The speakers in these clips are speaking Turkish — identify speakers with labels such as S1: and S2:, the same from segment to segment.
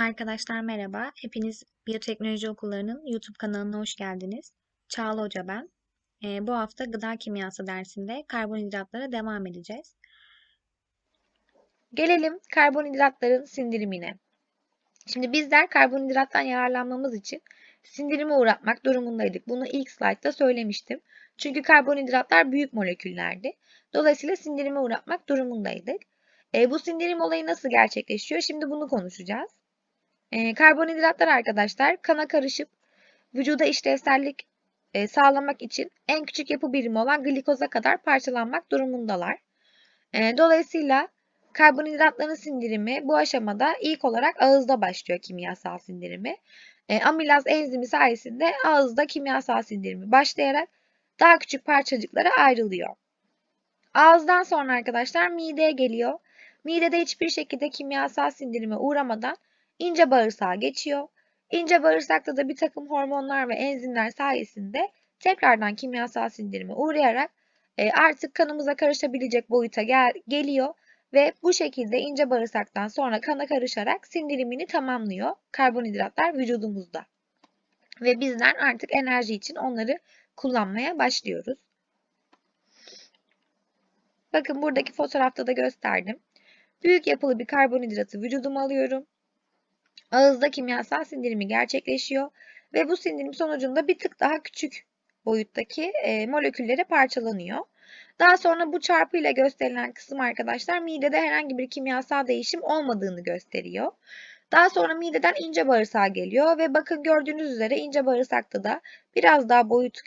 S1: Arkadaşlar merhaba. Hepiniz Biyoteknoloji Okulları'nın YouTube kanalına hoş geldiniz. Çağla Hoca ben. Ee, bu hafta gıda kimyası dersinde karbonhidratlara devam edeceğiz. Gelelim karbonhidratların sindirimine. Şimdi bizler karbonhidrattan yararlanmamız için sindirime uğratmak durumundaydık. Bunu ilk slaytta söylemiştim. Çünkü karbonhidratlar büyük moleküllerdi. Dolayısıyla sindirime uğratmak durumundaydık. E, bu sindirim olayı nasıl gerçekleşiyor? Şimdi bunu konuşacağız. E, karbonhidratlar arkadaşlar kana karışıp vücuda işlevsellik e, sağlamak için en küçük yapı birimi olan glikoza kadar parçalanmak durumundalar. E, dolayısıyla karbonhidratların sindirimi bu aşamada ilk olarak ağızda başlıyor kimyasal sindirimi. E, amilaz enzimi sayesinde ağızda kimyasal sindirimi başlayarak daha küçük parçacıklara ayrılıyor. Ağızdan sonra arkadaşlar mideye geliyor. Midede hiçbir şekilde kimyasal sindirime uğramadan ince bağırsağa geçiyor. İnce bağırsakta da bir takım hormonlar ve enzimler sayesinde tekrardan kimyasal sindirime uğrayarak e, artık kanımıza karışabilecek boyuta gel geliyor ve bu şekilde ince bağırsaktan sonra kana karışarak sindirimini tamamlıyor karbonhidratlar vücudumuzda. Ve bizler artık enerji için onları kullanmaya başlıyoruz. Bakın buradaki fotoğrafta da gösterdim. Büyük yapılı bir karbonhidratı vücuduma alıyorum. Ağızda kimyasal sindirimi gerçekleşiyor ve bu sindirim sonucunda bir tık daha küçük boyuttaki e, moleküllere parçalanıyor. Daha sonra bu çarpı ile gösterilen kısım arkadaşlar midede herhangi bir kimyasal değişim olmadığını gösteriyor. Daha sonra mideden ince bağırsağa geliyor ve bakın gördüğünüz üzere ince bağırsakta da biraz daha boyutu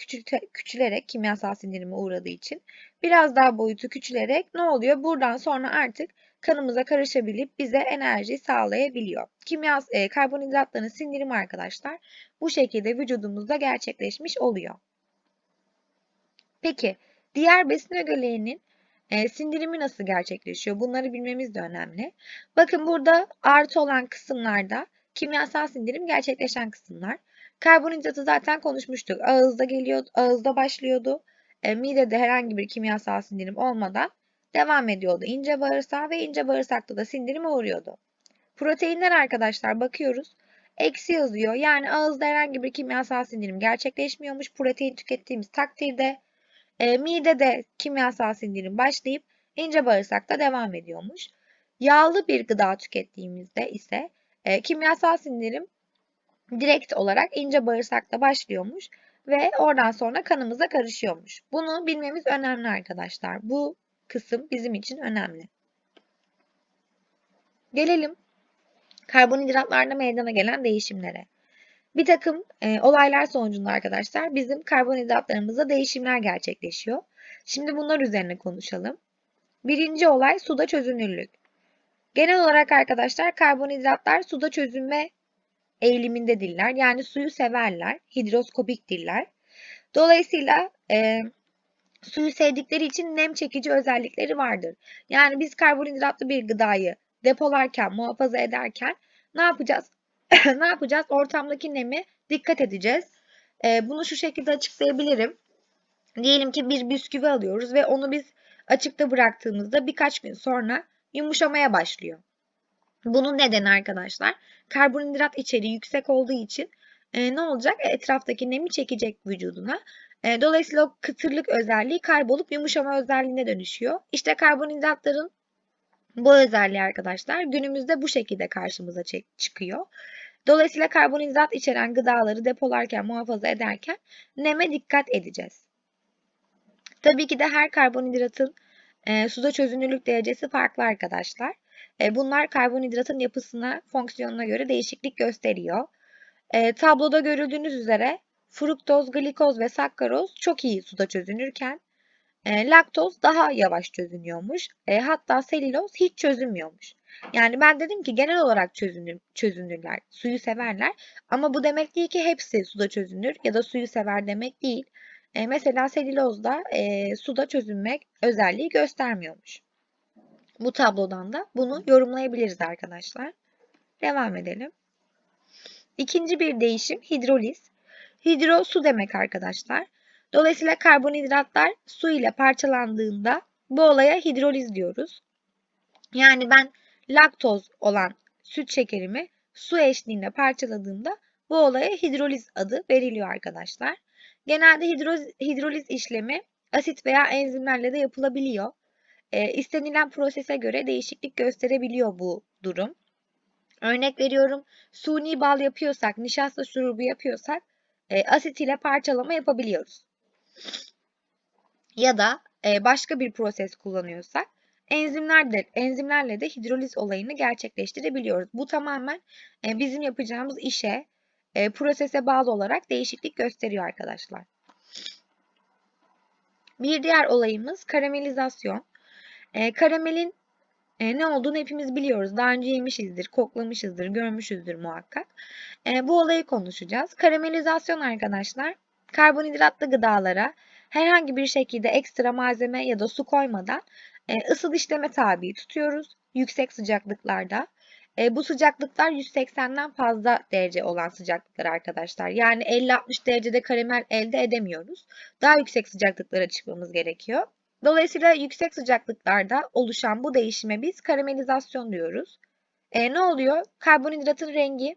S1: küçülerek kimyasal sindirime uğradığı için biraz daha boyutu küçülerek ne oluyor? Buradan sonra artık kanımıza karışabilip bize enerji sağlayabiliyor. Kimyas e, karbonhidratların sindirimi arkadaşlar bu şekilde vücudumuzda gerçekleşmiş oluyor. Peki diğer besin ögelerinin e, sindirimi nasıl gerçekleşiyor? Bunları bilmemiz de önemli. Bakın burada artı olan kısımlarda kimyasal sindirim gerçekleşen kısımlar. Karbonhidratı zaten konuşmuştuk. Ağızda geliyordu, ağızda başlıyordu. E, midede herhangi bir kimyasal sindirim olmadan devam ediyordu. İnce bağırsağa ve ince bağırsakta da sindirime uğruyordu. Proteinler arkadaşlar bakıyoruz. Eksi yazıyor. Yani ağızda herhangi bir kimyasal sindirim gerçekleşmiyormuş. Protein tükettiğimiz takdirde e, midede kimyasal sindirim başlayıp ince bağırsakta devam ediyormuş. Yağlı bir gıda tükettiğimizde ise e, kimyasal sindirim direkt olarak ince bağırsakta başlıyormuş ve oradan sonra kanımıza karışıyormuş. Bunu bilmemiz önemli arkadaşlar. Bu kısım bizim için önemli. Gelelim karbonhidratlarda meydana gelen değişimlere. Bir takım e, olaylar sonucunda arkadaşlar bizim karbonhidratlarımızda değişimler gerçekleşiyor. Şimdi bunlar üzerine konuşalım. Birinci olay suda çözünürlük. Genel olarak arkadaşlar karbonhidratlar suda çözünme eğilimindedirler. Yani suyu severler, hidroskopiktirler. Dolayısıyla e, suyu sevdikleri için nem çekici özellikleri vardır. Yani biz karbonhidratlı bir gıdayı depolarken, muhafaza ederken ne yapacağız? ne yapacağız? Ortamdaki nemi dikkat edeceğiz. Ee, bunu şu şekilde açıklayabilirim. Diyelim ki bir bisküvi alıyoruz ve onu biz açıkta bıraktığımızda birkaç gün sonra yumuşamaya başlıyor. Bunun nedeni arkadaşlar karbonhidrat içeriği yüksek olduğu için e, ne olacak? E, etraftaki nemi çekecek vücuduna. E, dolayısıyla o kıtırlık özelliği kaybolup yumuşama özelliğine dönüşüyor. İşte karbonhidratların bu özelliği arkadaşlar günümüzde bu şekilde karşımıza çıkıyor. Dolayısıyla karbonhidrat içeren gıdaları depolarken, muhafaza ederken neme dikkat edeceğiz. Tabii ki de her karbonhidratın e, suda çözünürlük derecesi farklı arkadaşlar. E, bunlar karbonhidratın yapısına, fonksiyonuna göre değişiklik gösteriyor. E, tabloda görüldüğünüz üzere fruktoz, glikoz ve sakkaroz çok iyi suda çözünürken e, laktoz daha yavaş çözünüyormuş. E, hatta selüloz hiç çözünmüyormuş. Yani ben dedim ki genel olarak çözünür, çözünürler, suyu severler. Ama bu demek değil ki hepsi suda çözünür ya da suyu sever demek değil. E, mesela selülozda e, suda çözünmek özelliği göstermiyormuş. Bu tablodan da bunu yorumlayabiliriz arkadaşlar. Devam edelim. İkinci bir değişim hidroliz. Hidro su demek arkadaşlar. Dolayısıyla karbonhidratlar su ile parçalandığında bu olaya hidroliz diyoruz. Yani ben laktoz olan süt şekerimi su eşliğinde parçaladığımda bu olaya hidroliz adı veriliyor arkadaşlar. Genelde hidroz, hidroliz işlemi asit veya enzimlerle de yapılabiliyor. E, istenilen prosese göre değişiklik gösterebiliyor bu durum. Örnek veriyorum suni bal yapıyorsak, nişasta şurubu yapıyorsak e, asit ile parçalama yapabiliyoruz. Ya da e, başka bir proses kullanıyorsak enzimlerle, enzimlerle de hidroliz olayını gerçekleştirebiliyoruz. Bu tamamen e, bizim yapacağımız işe, e, prosese bağlı olarak değişiklik gösteriyor arkadaşlar. Bir diğer olayımız karamelizasyon. E, karamelin e, ne olduğunu hepimiz biliyoruz. Daha önce yemişizdir, koklamışızdır, görmüşüzdür muhakkak. E, bu olayı konuşacağız. Karamelizasyon arkadaşlar, karbonhidratlı gıdalara herhangi bir şekilde ekstra malzeme ya da su koymadan e, ısıl işleme tabi tutuyoruz yüksek sıcaklıklarda. E, bu sıcaklıklar 180'den fazla derece olan sıcaklıklar arkadaşlar. Yani 50-60 derecede karamel elde edemiyoruz. Daha yüksek sıcaklıklara çıkmamız gerekiyor. Dolayısıyla yüksek sıcaklıklarda oluşan bu değişime biz karamelizasyon diyoruz. E, ne oluyor? Karbonhidratın rengi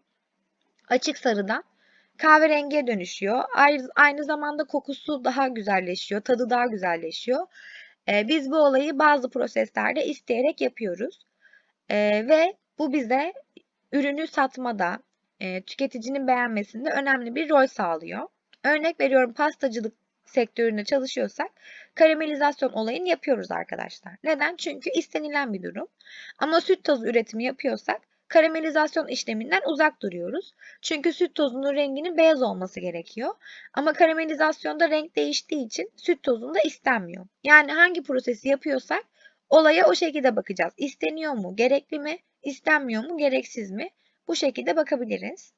S1: açık sarıdan kahverengiye dönüşüyor. Aynı zamanda kokusu daha güzelleşiyor, tadı daha güzelleşiyor. E, biz bu olayı bazı proseslerde isteyerek yapıyoruz. E, ve bu bize ürünü satmada, e, tüketicinin beğenmesinde önemli bir rol sağlıyor. Örnek veriyorum pastacılık sektöründe çalışıyorsak karamelizasyon olayını yapıyoruz arkadaşlar. Neden? Çünkü istenilen bir durum. Ama süt tozu üretimi yapıyorsak karamelizasyon işleminden uzak duruyoruz. Çünkü süt tozunun renginin beyaz olması gerekiyor. Ama karamelizasyonda renk değiştiği için süt tozunda istenmiyor. Yani hangi prosesi yapıyorsak olaya o şekilde bakacağız. İsteniyor mu, gerekli mi, istenmiyor mu, gereksiz mi? Bu şekilde bakabiliriz.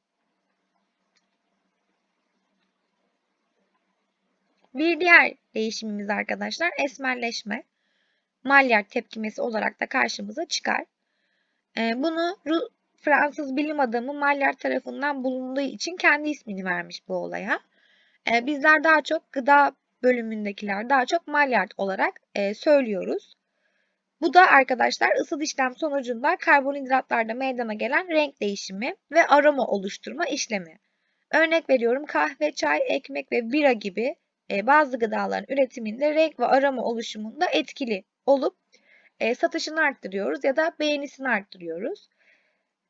S1: Bir diğer değişimimiz arkadaşlar esmerleşme. Maillard tepkimesi olarak da karşımıza çıkar. Ee, bunu Fransız bilim adamı Maillard tarafından bulunduğu için kendi ismini vermiş bu olaya. Ee, bizler daha çok gıda bölümündekiler daha çok Maillard olarak e, söylüyoruz. Bu da arkadaşlar ısıl işlem sonucunda karbonhidratlarda meydana gelen renk değişimi ve aroma oluşturma işlemi. Örnek veriyorum kahve, çay, ekmek ve bira gibi e, bazı gıdaların üretiminde renk ve aroma oluşumunda etkili olup e, satışını arttırıyoruz ya da beğenisini arttırıyoruz.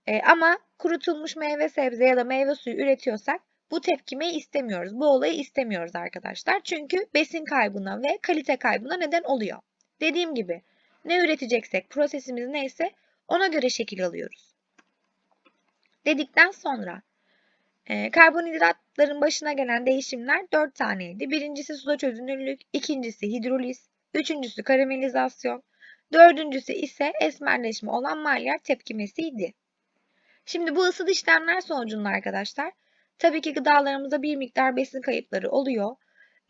S1: E, ama kurutulmuş meyve sebze ya da meyve suyu üretiyorsak bu tepkimeyi istemiyoruz. Bu olayı istemiyoruz arkadaşlar. Çünkü besin kaybına ve kalite kaybına neden oluyor. Dediğim gibi ne üreteceksek prosesimiz neyse ona göre şekil alıyoruz. Dedikten sonra e, karbonhidratların başına gelen değişimler 4 taneydi. Birincisi suda çözünürlük, ikincisi hidroliz, üçüncüsü karamelizasyon, dördüncüsü ise esmerleşme olan Maillard tepkimesiydi. Şimdi bu ısıl işlemler sonucunda arkadaşlar tabii ki gıdalarımızda bir miktar besin kayıpları oluyor.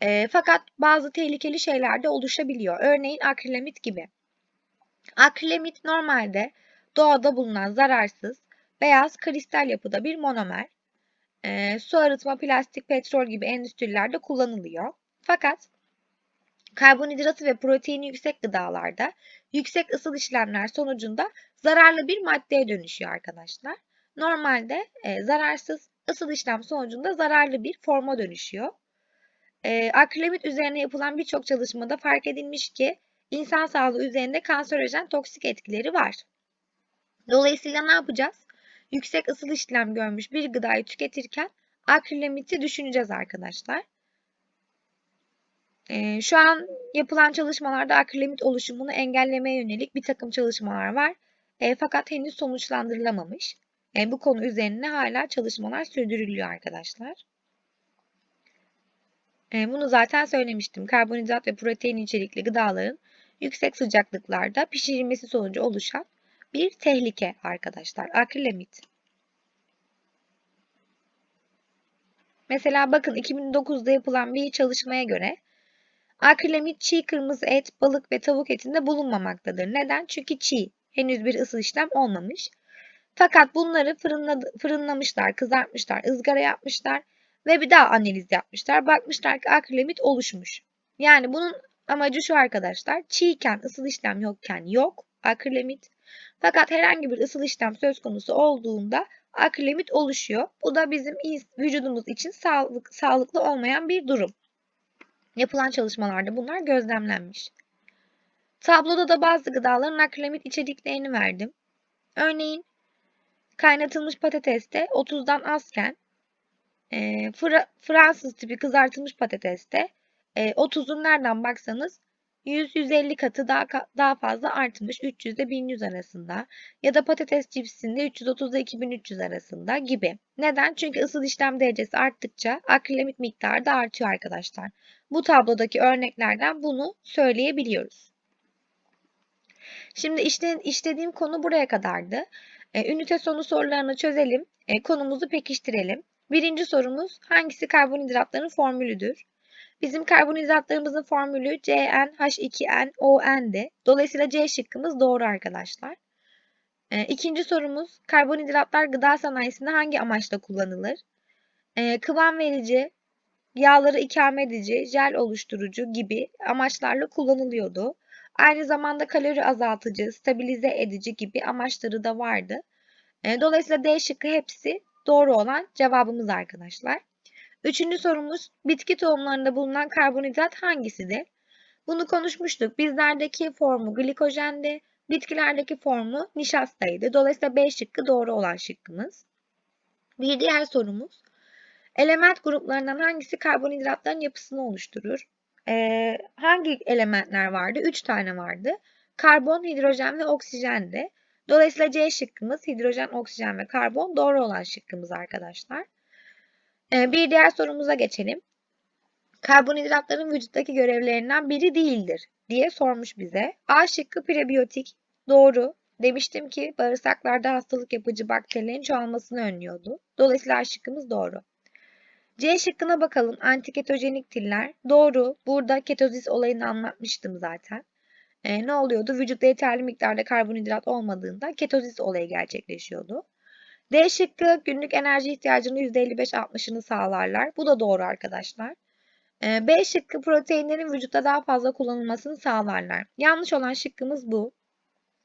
S1: E, fakat bazı tehlikeli şeyler de oluşabiliyor. Örneğin akrilamit gibi. Akrilamit normalde doğada bulunan zararsız beyaz kristal yapıda bir monomer. E, su arıtma, plastik, petrol gibi endüstrilerde kullanılıyor. Fakat karbonhidratı ve proteini yüksek gıdalarda yüksek ısıl işlemler sonucunda zararlı bir maddeye dönüşüyor arkadaşlar. Normalde e, zararsız ısıl işlem sonucunda zararlı bir forma dönüşüyor. E, akrilamit üzerine yapılan birçok çalışmada fark edilmiş ki insan sağlığı üzerinde kanserojen toksik etkileri var. Dolayısıyla ne yapacağız? Yüksek ısıl işlem görmüş bir gıdayı tüketirken akrilamiti düşüneceğiz arkadaşlar. Ee, şu an yapılan çalışmalarda akrilamit oluşumunu engellemeye yönelik bir takım çalışmalar var. E, fakat henüz sonuçlandırılamamış. E, bu konu üzerine hala çalışmalar sürdürülüyor arkadaşlar. E, bunu zaten söylemiştim. Karbonhidrat ve protein içerikli gıdaların yüksek sıcaklıklarda pişirilmesi sonucu oluşan bir tehlike arkadaşlar. Akrilamit. Mesela bakın 2009'da yapılan bir çalışmaya göre akrilamit çiğ kırmızı et, balık ve tavuk etinde bulunmamaktadır. Neden? Çünkü çiğ. Henüz bir ısıl işlem olmamış. Fakat bunları fırınladı, fırınlamışlar, kızartmışlar, ızgara yapmışlar ve bir daha analiz yapmışlar. Bakmışlar ki akrilamit oluşmuş. Yani bunun amacı şu arkadaşlar. Çiğken, ısıl işlem yokken yok akrilamit. Fakat herhangi bir ısıl işlem söz konusu olduğunda akrilamit oluşuyor. Bu da bizim vücudumuz için sağlık, sağlıklı olmayan bir durum. Yapılan çalışmalarda bunlar gözlemlenmiş. Tabloda da bazı gıdaların akrilamit içeriklerini verdim. Örneğin kaynatılmış patateste 30'dan azken e, Fra- Fransız tipi kızartılmış patateste e, 30'un nereden baksanız 100-150 katı daha, daha fazla artmış 300 ile 1100 arasında ya da patates cipsinde 330 ile 2300 arasında gibi. Neden? Çünkü ısı işlem derecesi arttıkça akrilamit miktarı da artıyor arkadaşlar. Bu tablodaki örneklerden bunu söyleyebiliyoruz. Şimdi işte, işlediğim konu buraya kadardı. E, ünite sonu sorularını çözelim. E, konumuzu pekiştirelim. Birinci sorumuz hangisi karbonhidratların formülüdür? Bizim karbonhidratlarımızın formülü CnH2nOn'di. Dolayısıyla C şıkkımız doğru arkadaşlar. E, ikinci sorumuz karbonhidratlar gıda sanayisinde hangi amaçla kullanılır? E, kıvam verici, yağları ikame edici, jel oluşturucu gibi amaçlarla kullanılıyordu. Aynı zamanda kalori azaltıcı, stabilize edici gibi amaçları da vardı. E, dolayısıyla D şıkkı hepsi doğru olan cevabımız arkadaşlar. Üçüncü sorumuz bitki tohumlarında bulunan karbonhidrat hangisidir? Bunu konuşmuştuk. Bizlerdeki formu glikojendi, bitkilerdeki formu nişastaydı. Dolayısıyla B şıkkı doğru olan şıkkımız. Bir diğer sorumuz. Element gruplarından hangisi karbonhidratların yapısını oluşturur? Ee, hangi elementler vardı? Üç tane vardı. Karbon, hidrojen ve oksijendi. Dolayısıyla C şıkkımız hidrojen, oksijen ve karbon doğru olan şıkkımız arkadaşlar. Ee, bir diğer sorumuza geçelim. Karbonhidratların vücuttaki görevlerinden biri değildir diye sormuş bize. A şıkkı prebiyotik. Doğru. Demiştim ki bağırsaklarda hastalık yapıcı bakterilerin çoğalmasını önlüyordu. Dolayısıyla A şıkkımız doğru. C şıkkına bakalım. Antiketojenik tiller. Doğru. Burada ketozis olayını anlatmıştım zaten. Ee, ne oluyordu? Vücutta yeterli miktarda karbonhidrat olmadığında ketozis olayı gerçekleşiyordu. D şıkkı günlük enerji ihtiyacının %55-60'ını sağlarlar. Bu da doğru arkadaşlar. Ee, B şıkkı proteinlerin vücutta daha fazla kullanılmasını sağlarlar. Yanlış olan şıkkımız bu.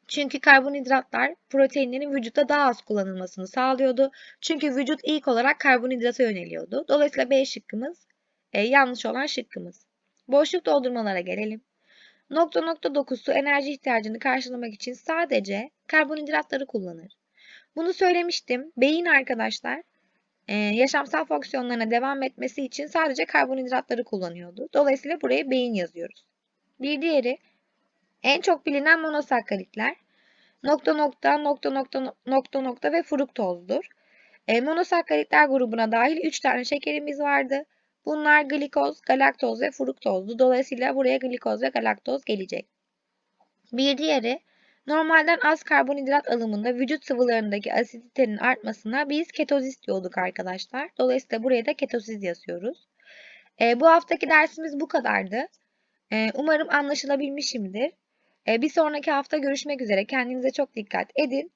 S1: Çünkü karbonhidratlar proteinlerin vücutta daha az kullanılmasını sağlıyordu. Çünkü vücut ilk olarak karbonhidrata yöneliyordu. Dolayısıyla B şıkkımız e, yanlış olan şıkkımız. Boşluk doldurmalara gelelim. Nokta nokta dokusu enerji ihtiyacını karşılamak için sadece karbonhidratları kullanır. Bunu söylemiştim. Beyin arkadaşlar e, yaşamsal fonksiyonlarına devam etmesi için sadece karbonhidratları kullanıyordu. Dolayısıyla buraya beyin yazıyoruz. Bir diğeri en çok bilinen monosakkaritler nokta nokta nokta nokta nokta nokta ve fruktozdur. E, monosakkaritler grubuna dahil 3 tane şekerimiz vardı. Bunlar glikoz, galaktoz ve fruktozdu. Dolayısıyla buraya glikoz ve galaktoz gelecek. Bir diğeri normalden az karbonhidrat alımında vücut sıvılarındaki asiditenin artmasına biz ketozis diyorduk arkadaşlar. Dolayısıyla buraya da ketozis yazıyoruz. E, bu haftaki dersimiz bu kadardı. E, umarım anlaşılabilmişimdir. E, bir sonraki hafta görüşmek üzere. Kendinize çok dikkat edin.